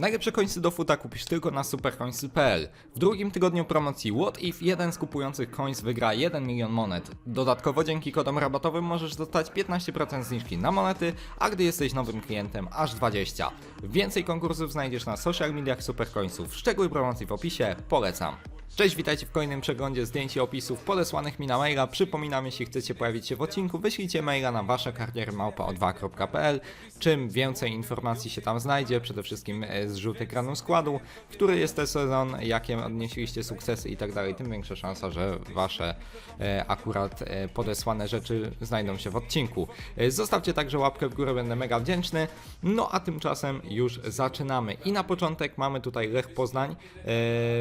Najlepsze końce do futa kupisz tylko na supercoins.pl. W drugim tygodniu promocji What If jeden z kupujących coins wygra 1 milion monet. Dodatkowo dzięki kodom rabatowym możesz dostać 15% zniżki na monety, a gdy jesteś nowym klientem aż 20. Więcej konkursów znajdziesz na social mediach supercoinsów. Szczegóły promocji w opisie, polecam. Cześć, witajcie w kolejnym przeglądzie zdjęć i opisów podesłanych mi na maila. Przypominam, jeśli chcecie pojawić się w odcinku, wyślijcie maila na wasze kariery małpa2.pl. Czym więcej informacji się tam znajdzie, przede wszystkim e, zrzut ekranu składu, który jest ten sezon, jakie odnieśliście sukcesy i tak tym większa szansa, że wasze e, akurat e, podesłane rzeczy znajdą się w odcinku. Zostawcie także łapkę w górę, będę mega wdzięczny. No a tymczasem już zaczynamy. I na początek mamy tutaj Lech Poznań.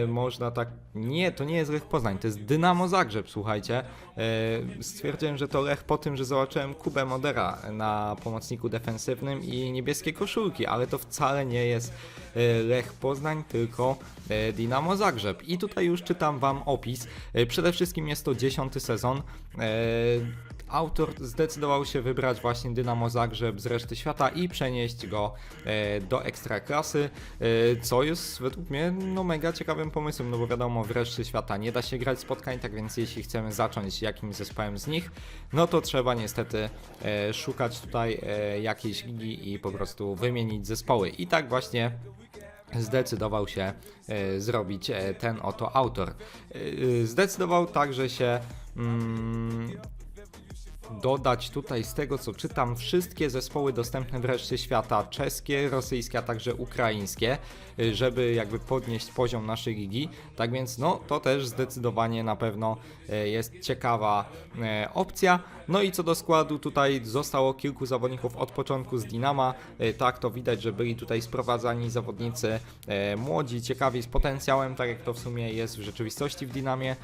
Można tak. Nie, to nie jest Lech Poznań, to jest Dynamo Zagrzeb, słuchajcie. E, stwierdziłem, że to Lech po tym, że zobaczyłem Kubę Modera na pomocniku defensywnym i niebieskie koszulki, ale to wcale nie jest e, Lech Poznań, tylko e, Dynamo Zagrzeb. I tutaj już czytam wam opis. Przede wszystkim jest to dziesiąty sezon. Autor zdecydował się wybrać właśnie Dynamo Zagrzeb z reszty świata i przenieść go e, do ekstraklasy, e, co jest według mnie no mega ciekawym pomysłem, no bo wiadomo w reszcie świata nie da się grać spotkań, tak więc jeśli chcemy zacząć jakimś zespołem z nich, no to trzeba niestety e, szukać tutaj jakiejś ligi i po prostu wymienić zespoły. I tak właśnie zdecydował się zrobić ten oto autor. Zdecydował także się mm, dodać tutaj z tego co czytam wszystkie zespoły dostępne w reszcie świata, czeskie, rosyjskie, a także ukraińskie, y, żeby jakby podnieść poziom naszej ligi. Tak więc no to też zdecydowanie na pewno y, jest ciekawa y, opcja. No i co do składu tutaj zostało kilku zawodników od początku z Dinama. Tak to widać, że byli tutaj sprowadzani zawodnicy młodzi, ciekawi z potencjałem, tak jak to w sumie jest w rzeczywistości w Dinamie.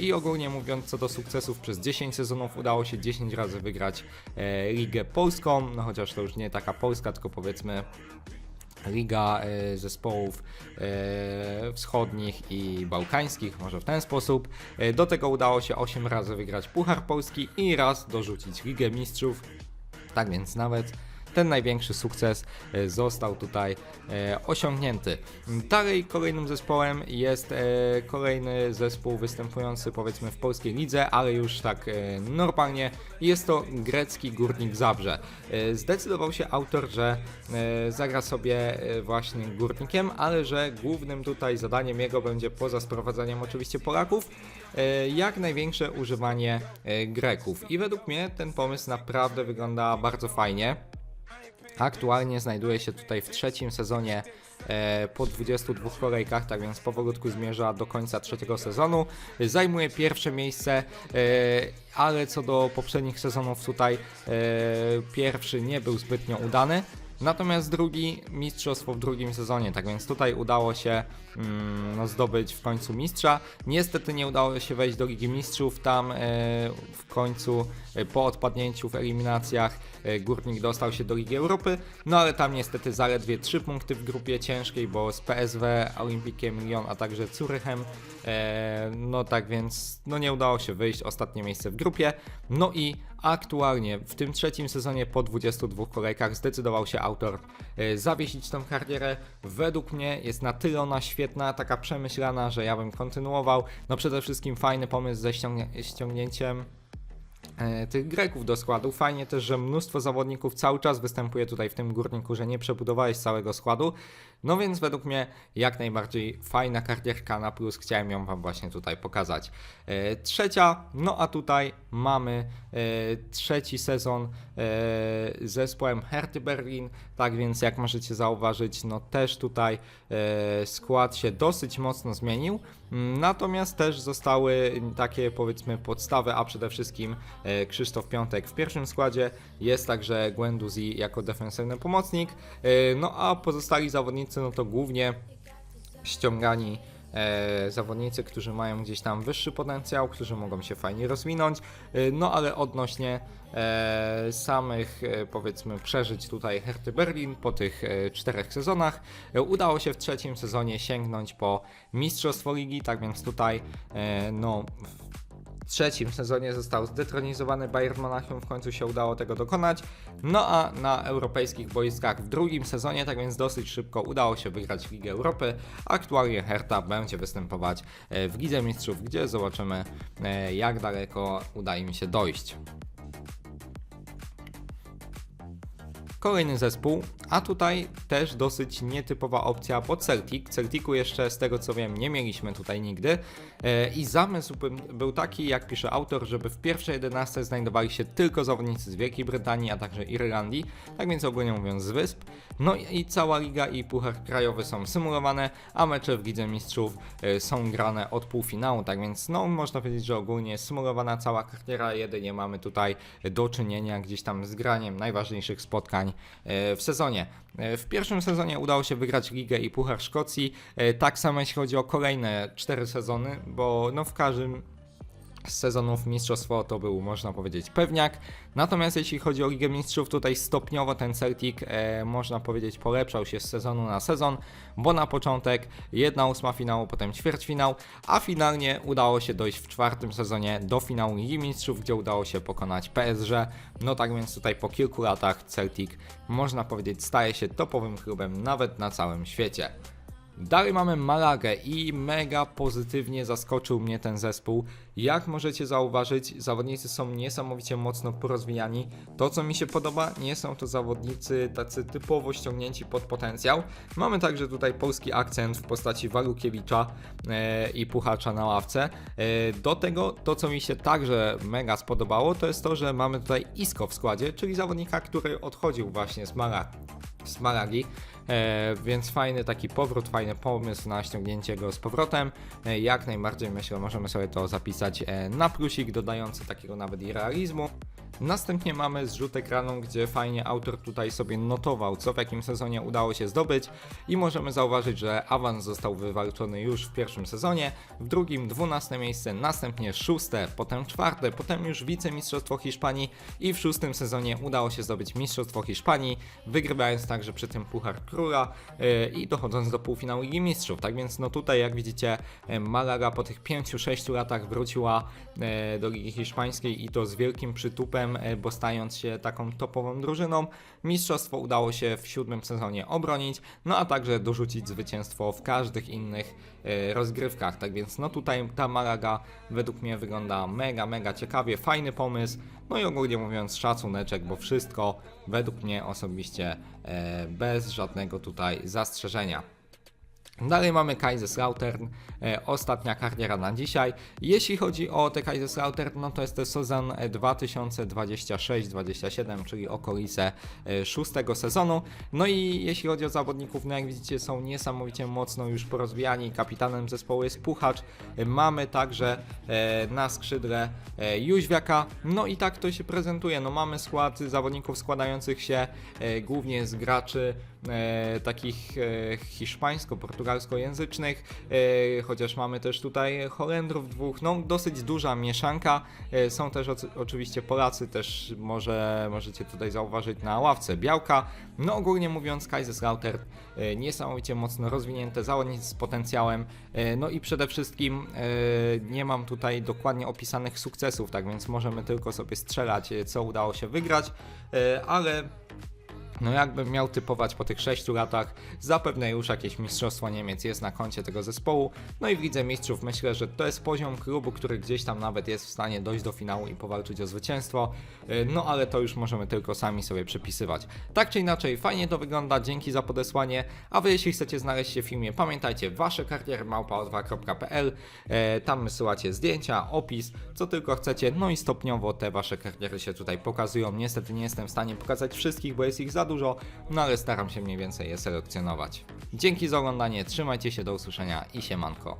I ogólnie mówiąc co do sukcesów przez 10 sezonów udało się 10 razy wygrać e, Ligę Polską, no chociaż to już nie taka polska, tylko powiedzmy Liga e, zespołów e, wschodnich i bałkańskich, może w ten sposób. Do tego udało się 8 razy wygrać Puchar Polski i raz dorzucić Ligę Mistrzów. Tak więc nawet ten największy sukces e, został tutaj e, osiągnięty. Dalej kolejnym zespołem jest e, kolejny zespół występujący powiedzmy w polskiej lidze, ale już tak normalnie. Jest to grecki Górnik Zabrze. Zdecydował się autor, że zagra sobie właśnie Górnikiem, ale że głównym tutaj zadaniem jego będzie poza sprowadzaniem oczywiście Polaków jak największe używanie Greków. I według mnie ten pomysł naprawdę wygląda bardzo fajnie. Aktualnie znajduje się tutaj w trzecim sezonie e, po 22 kolejkach, tak więc powolutku zmierza do końca trzeciego sezonu. Zajmuje pierwsze miejsce, e, ale co do poprzednich sezonów tutaj e, pierwszy nie był zbytnio udany. Natomiast drugi mistrzostwo w drugim sezonie, tak więc tutaj udało się mm, no, zdobyć w końcu mistrza. Niestety nie udało się wejść do Ligi Mistrzów, tam e, w końcu e, po odpadnięciu w eliminacjach e, Górnik dostał się do Ligi Europy, no ale tam niestety zaledwie 3 punkty w grupie ciężkiej, bo z PSW, Olimpikiem Lyon, a także Zurychem, no tak więc no nie udało się wyjść, ostatnie miejsce w grupie, no i aktualnie w tym trzecim sezonie po 22 kolejkach zdecydował się autor e, zawiesić tą karierę. Według mnie jest na tyle ona świetna, taka przemyślana, że ja bym kontynuował. No przede wszystkim fajny pomysł ze ściągnięciem e, tych Greków do składu. Fajnie też, że mnóstwo zawodników cały czas występuje tutaj w tym górniku, że nie przebudowałeś całego składu. No więc według mnie jak najbardziej fajna kartierka na plus, chciałem ją Wam właśnie tutaj pokazać. E, trzecia, no a tutaj mamy e, trzeci sezon e, z zespołem Herty Berlin, tak więc jak możecie zauważyć, no też tutaj skład się dosyć mocno zmienił. Mm, Natomiast też zostały takie powiedzmy podstawy, a przede wszystkim Krzysztof Piątek w pierwszym składzie, jest także Gwenduzi jako defensywny pomocnik, no a pozostali zawodnicy no to głównie ściągani e, zawodnicy, którzy mają gdzieś tam wyższy potencjał, którzy mogą się fajnie rozwinąć, e, no ale odnośnie e, samych e, powiedzmy przeżyć tutaj Herty Berlin po tych e, czterech sezonach, e, udało się w trzecim sezonie sięgnąć po Mistrzostwo Ligi, tak więc tutaj e, no trzecim sezonie został zdetronizowany Bayern Monachium, w końcu się udało tego dokonać. No a na europejskich boiskach w drugim sezonie, tak więc dosyć szybko udało się wygrać Ligę Europy. Aktualnie Hertha będzie występować e, w Lidze Mistrzów, gdzie zobaczymy e, jak daleko udaje mi się dojść. Kolejny zespół, a tutaj też dosyć nietypowa opcja pod Celtic. Celticu jeszcze z tego co wiem nie mieliśmy tutaj nigdy e, i zamysł by- był taki, jak pisze autor, żeby w pierwszej 11 znajdowali się tylko zawodnicy z Wielkiej Brytanii, a także Irlandii, tak więc ogólnie mówiąc z wysp. No i cała liga i puchar krajowy są symulowane, a mecze w Lidze Mistrzów e, są grane od półfinału, tak więc no można powiedzieć, że ogólnie symulowana cała kariera, jedynie mamy tutaj do czynienia gdzieś tam z graniem najważniejszych spotkań e, w sezonie. E, W pierwszym sezonie udało się wygrać Ligę i Puchar Szkocji, e, tak samo jeśli chodzi o kolejne cztery sezony, bo no w każdym z sezonów mistrzostwo to był, można powiedzieć, pewniak. Natomiast jeśli chodzi o Ligę Mistrzów, tutaj stopniowo ten Celtic, e, można powiedzieć, polepszał się z sezonu na sezon, bo na początek jedna ósma finału, potem ćwierćfinał, a finalnie udało się dojść w czwartym sezonie do finału Ligi Mistrzów, gdzie udało się pokonać PSG. No tak więc tutaj po kilku latach Celtic, można powiedzieć, staje się topowym klubem nawet na całym świecie. Dalej mamy Malagę i mega pozytywnie zaskoczył mnie ten zespół. Jak możecie zauważyć, zawodnicy są niesamowicie mocno porozwijani. To, co mi się podoba, nie są to zawodnicy tacy typowo ściągnięci pod potencjał. Mamy także tutaj polski akcent w postaci Walukiewicza e, i Puchacza na ławce. E, do tego, to co mi się także mega spodobało, to jest to, że mamy tutaj Isko w składzie, czyli zawodnika, który odchodził właśnie z Malagi z Malagi, e, więc fajny taki powrót, fajny pomysł na ściągnięcie go z powrotem. E, jak najbardziej myślę, możemy sobie to zapisać e, na plusik, dodający takiego nawet i realizmu. Następnie mamy zrzut ekranu, gdzie fajnie autor tutaj sobie notował, co w jakim sezonie udało się zdobyć. I możemy zauważyć, że awans został wywalczony już w pierwszym sezonie, w drugim 12 miejsce, następnie szóste, potem czwarte, potem już wicemistrzostwo Hiszpanii. I w szóstym sezonie udało się zdobyć mistrzostwo Hiszpanii, wygrywając także przy tym Puchar Króla yy, i dochodząc do półfinału Ligi Mistrzów. Tak więc no tutaj jak widzicie e, Malaga po tych 5-6 latach wróciła e, do Ligi Hiszpańskiej i to z wielkim przytupem, e, bo stając się taką topową drużyną. Mistrzostwo udało się w siódmym sezonie obronić, no a także dorzucić zwycięstwo w każdych innych e, rozgrywkach. Tak więc no tutaj ta Malaga według mnie wygląda mega, mega ciekawie, fajny pomysł. No i ogólnie mówiąc szacuneczek, bo wszystko według mnie osobiście e, bez żadnego tutaj zastrzeżenia. Dalej mamy Kaiserslautern, e, ostatnia kariera na dzisiaj. Jeśli chodzi o te Kaiserslautern, no to jest to sezon e, 2026-27, czyli okolice e, szóstego sezonu. No i jeśli chodzi o zawodników, no jak widzicie są niesamowicie mocno już porozwijani. Kapitanem zespołu jest Puchacz. E, Mamy także e, na skrzydle e, Jóźwiaka. No i tak to się prezentuje. No mamy skład zawodników składających się e, głównie z graczy e, takich e, hiszpańsko-portugalskojęzycznych, e, chociaż mamy też tutaj Holendrów dwóch, no dosyć duża mieszanka. E, są też oczywiście Polacy, też może możecie tutaj zauważyć na ławce Białka. No ogólnie mówiąc Kaiserslautern e, niesamowicie mocno rozwinięte zawodnicy z potencjałem, e, no i przede wszystkim e, nie mam tutaj dokładnie opisanych sukcesów, tak więc możemy tylko sobie strzelać, e, co udało się wygrać, e, ale no jakbym miał typować po tych 6 latach, zapewne już jakieś mistrzostwo Niemiec jest na koncie tego zespołu. No i w Lidze Mistrzów myślę, że to jest poziom klubu, który gdzieś tam nawet jest w stanie dojść do finału i powalczyć o zwycięstwo. Yy, No ale to już możemy tylko sami sobie przepisywać. Tak czy inaczej, fajnie to wygląda, dzięki za podesłanie. A wy jeśli chcecie znaleźć się w filmie, pamiętajcie, wasze kariery małpa2.pl, e, tam wysyłacie zdjęcia, opis, co tylko chcecie, no i stopniowo te wasze kariery się tutaj pokazują. Niestety nie jestem w stanie pokazać wszystkich, bo jest ich za dużo, no ale staram się mniej więcej je selekcjonować. Dzięki za oglądanie, trzymajcie się, do usłyszenia i siemanko.